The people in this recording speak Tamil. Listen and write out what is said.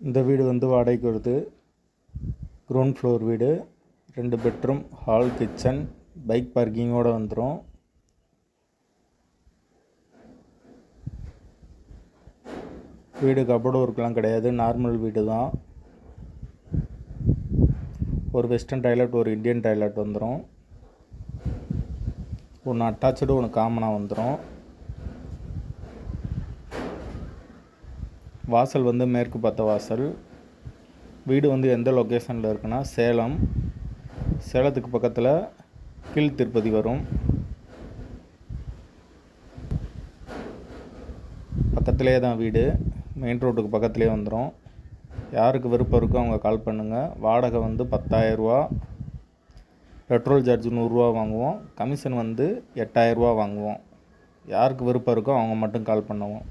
இந்த வீடு வந்து வாடகைக்கு வருது க்ரௌண்ட் ஃப்ளோர் வீடு ரெண்டு பெட்ரூம் ஹால் கிச்சன் பைக் பார்க்கிங்கோடு வந்துடும் வீடு கபோர்டு ஒர்க்லாம் கிடையாது நார்மல் வீடு தான். ஒரு வெஸ்டர்ன் டாய்லெட் ஒரு இந்தியன் டாய்லெட் வந்துடும் ஒன்று அட்டாச்சு ஒன்று காமனாக வந்துடும் வாசல் வந்து மேற்கு பார்த்த வாசல். வீடு வந்து எந்த லொக்கேஷனில் இருக்குன்னா சேலம். சேலத்துக்கு பக்கத்தில் கீழ் திருப்பதி வரும். பக்கத்துலேயே தான் வீடு. மெயின் ரோட்டுக்கு பக்கத்துலேயே வந்துடும் யாருக்கு விருப்பம் இருக்கோ அவங்க கால் பண்ணுங்கள் வாடகை வந்து பத்தாயிரரூவா பெட்ரோல் சார்ஜ் நூறுரூவா வாங்குவோம். கமிஷன் வந்து எட்டாயிரரூவா வாங்குவோம். யாருக்கு விருப்பம் இருக்கோ அவங்க மட்டும் கால் பண்ணுவோம்.